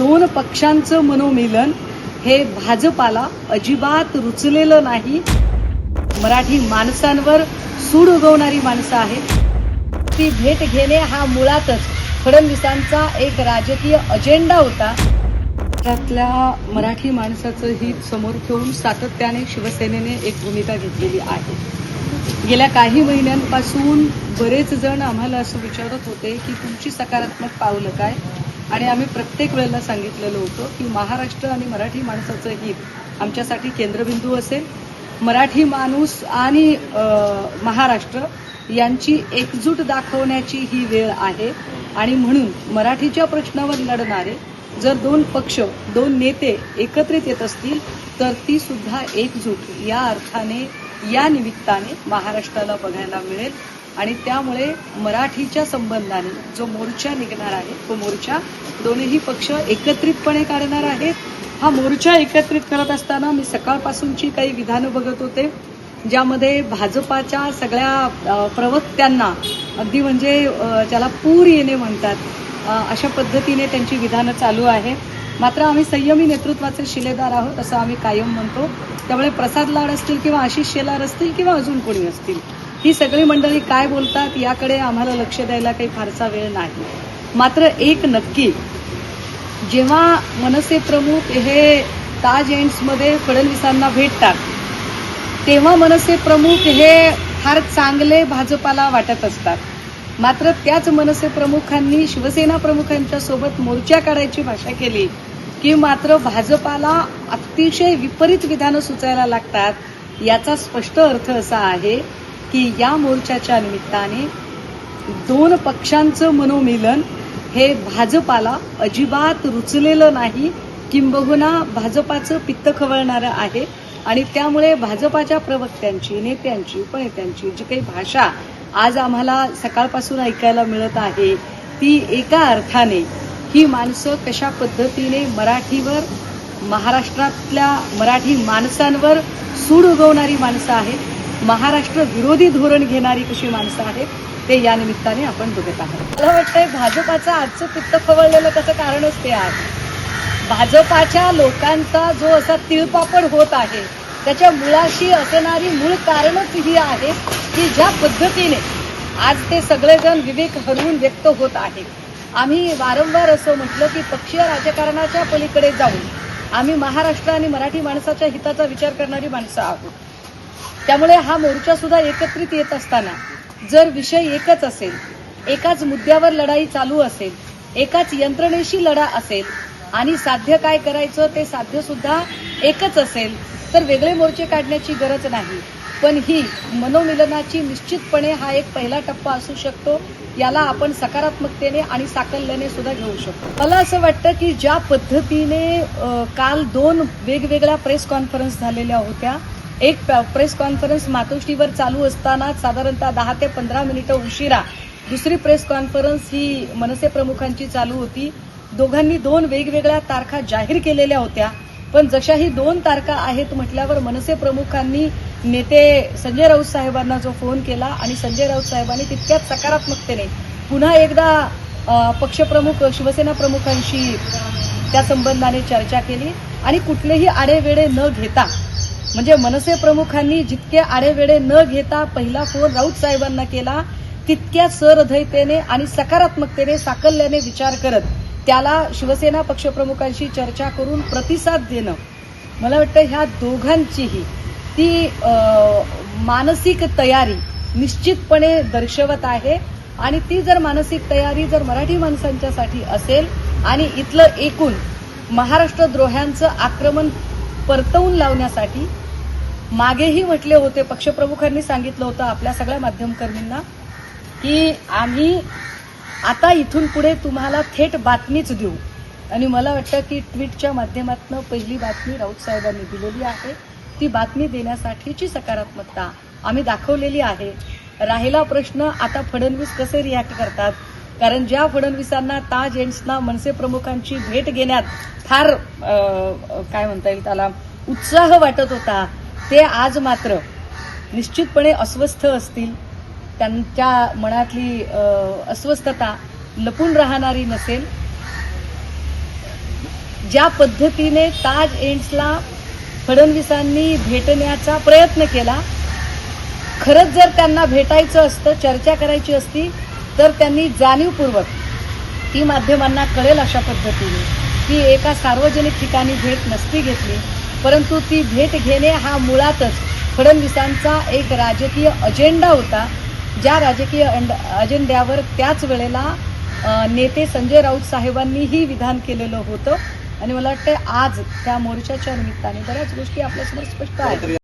दोन पक्षांचं मनोमिलन हे भाजपाला अजिबात रुचलेलं नाही. मराठी माणसांवर सूड उगवणारी माणसं आहेत. ती भेट घेणे हा मुळातच फडणवीसांचा एक राजकीय अजेंडा होता. त्यातल्या मराठी माणसाचं हित समोर ठेवून सातत्याने शिवसेनेने एक भूमिका घेतलेली आहे. गेल्या काही महिन्यांपासून बरेच जण आम्हाला असं विचारत होते की तुमची सकारात्मक पावलं काय? आणि आम्ही प्रत्येक वेळेला सांगितलेलं होतं की महाराष्ट्र आणि मराठी माणसाचं हित आमच्यासाठी केंद्रबिंदू असेल. मराठी माणूस आणि महाराष्ट्र यांची एकजूट दाखवण्याची ही वेळ आहे. आणि म्हणून मराठीच्या प्रश्नावर लढणारे जर दोन पक्ष दोन नेते एकत्रित येत असतील तर ती सुद्धा एकजूट. या अर्थाने या निमित्ताने महाराष्ट्राला बघायला मिळेल. आणि त्यामुळे मराठीच्या संबंधाने जो मोर्चा निघणार आहे तो मोर्चा दोन्ही पक्ष एकत्रितपणे काढणार आहेत. हा मोर्चा एकत्रित करत असताना मी सकाळपासूनची काही विधानं बघत होते ज्यामध्ये भाजपाच्या सगळ्या प्रवक्त्यांना अगदी म्हणजे ज्याला पूर येणे म्हणतात अशा पद्धतीने त्यांची विधानं चालू आहे. मात्र आम्ही संयमी नेतृत्वाचे शिलेदार आहोत असं आम्ही कायम म्हणतो. त्यामुळे प्रसाद लाड असतील किंवा आशिष शेलार असतील किंवा अजून कोणी असतील ही सगळी मंडळी काय बोलतात याकडे आम्हाला लक्ष द्यायला काही फारसा वेळ नाही. मात्र एक नक्की जेव्हा मनसे प्रमुख हे ताज एंड्समध्ये फडणवीसांना भेटतात तेव्हा मनसे प्रमुख हे फार चांगले भाजपाला वाटत असतात. मात्र त्याच मनसे प्रमुखांनी शिवसेना प्रमुखांच्या सोबत मोर्चा काढायची भाषा केली की मात्र भाजपाला अतिशय विपरीत विधानं सुचायला लागतात. याचा स्पष्ट अर्थ असा आहे की या मोर्चाच्या निमित्ताने दोन पक्षांचं मनोमिलन हे भाजपाला अजिबात रुचलेलं नाही. किंबहुना भाजपाचं पित्त खवळणारं आहे आणि त्यामुळे भाजपाच्या प्रवक्त्यांची नेत्यांची उपनेत्यांची जी काही भाषा आज आम्हाला सकाळपासून ऐकायला मिळत आहे ती एका अर्थाने ही माणसं कशा पद्धतीने मराठीवर महाराष्ट्रातल्या मराठी माणसांवर सूड उगवणारी माणसं आहेत महाराष्ट्र विरोधी धोरण घेणारी कशी माणसं आहेत ते या निमित्ताने आपण बघत आहोत. मला वाटतंय भाजपाचं आजचं पित्त खवळलेलं त्याचं कारणच ते आहे. भाजपाच्या लोकांचा जो असा तिळपापड होत आहे त्याच्या मुळाशी असणारी मूळ कारणच ही आहे की ज्या पद्धतीने आज ते सगळेजण विवेक हरवून व्यक्त होत आहेत. आम्ही वारंवार असं म्हटलं की पक्षीय राजकारणाच्या पलीकडे जाऊन आम्ही महाराष्ट्र आणि मराठी माणसाच्या हिताचा विचार करणारी माणसं आहोत. त्यामुळे हा मोर्चा सुद्धा एकत्रित येत असताना जर विषय एकच असेल एकाच मुद्द्यावर लढाई चालू असेल एकाच यंत्रणेशी लढा असेल आणि साध्य काय करायचं ते साध्य सुद्धा एकच असेल तर वेगळे मोर्चे काढण्याची गरज नाही. पण ही मनोमिलनाची निश्चितपणे हा एक पहिला टप्पा असू शकतो याला आपण सकारात्मकतेने आणि साकल्याने सुद्धा घेऊ शकतो. मला असं वाटतं की ज्या पद्धतीने काल दोन वेगवेगळ्या प्रेस कॉन्फरन्स झालेल्या होत्या. एक प्रेस कॉन्फरन्स मातोश्रीवर चालू असताना साधारणतः दहा ते पंधरा मिनिटं उशिरा. दुसरी प्रेस कॉन्फरन्स ही मनसे प्रमुखांची चालू होती. दोघांनी दोन वेगवेगळ्या तारखा जाहीर केलेल्या होत्या. पण जशा ही दोन तारखा आहेत म्हटल्यावर मनसे प्रमुखांनी नेते संजय राऊत साहेबांना जो फोन केला आणि संजय राऊत साहेबांनी तितक्याच सकारात्मकतेने पुन्हा एकदा पक्षप्रमुख शिवसेना प्रमुखांशी त्या संबंधाने चर्चा केली आणि कुठलेही आडेवेडे न घेता म्हणजे मनसे प्रमुखांनी जितके आडेवेडे न घेता पहिला फोन राऊत साहेबांना केला तितक्या सहृदयतेने आणि सकारात्मकतेने साकल्याने विचार करत त्याला शिवसेना पक्षप्रमुखांशी चर्चा करून प्रतिसाद देणं. मला वाटतं ह्या दोघांचीही ती मानसिक तयारी निश्चितपणे दर्शवत आहे. आणि ती जर मानसिक तयारी जर मराठी माणसांच्यासाठी असेल आणि इथलं एकूण महाराष्ट्र द्रोह्यांचं आक्रमण परतवून लावण्यासाठी मागेही म्हटले होते पक्षप्रमुखांनी सांगितलं होतं आपल्या सगळ्या माध्यमकर्मींना की आम्ही आता इथून पुढे तुम्हाला थेट बातमीच देऊ. आणि मला वाटतं की ट्विटच्या माध्यमातून पहिली बातमी राऊत साहेबांनी दिलेली आहे. ती बातमी देण्यासाठीची सकारात्मकता आम्ही दाखवलेली आहे. राहिला प्रश्न आता फडणवीस कसे रिॲक्ट करतात? कारण ज्या फडणवीसांना ताज एंड्सना मनसे प्रमुखांची भेट घेण्यात फार काय म्हणता येईल त्याला उत्साह वाटत होता ते आज मात्र निश्चितपणे अस्वस्थ असतील. त्यांच्या मनातली अस्वस्थता लपून राहणारी नसेल. ज्या पद्धतीने ताज एंड्सला फडणवीसांनी भेटण्याचा प्रयत्न केला खरंच जर त्यांना भेटायचं असतं चर्चा करायची असती तर त्यांनी जाणीवपूर्वक ती माध्यमांना कळेल अशा पद्धतीने. ती एका सार्वजनिक ठिकाणी भेट नसती घेतली परंतु ती भेट घेणे हा मुळातच फडणवीसांचा एक राजकीय अजेंडा होता. ज्या राजकीय अंड- अजेंड्यावर त्याच वेळेला नेते संजय राऊत साहेबांनीही विधान केलेलं होतं. आणि मला वाटतं आज त्या मोर्चाच्या निमित्ताने बऱ्याच गोष्टी आपल्यासमोर स्पष्ट आहेत.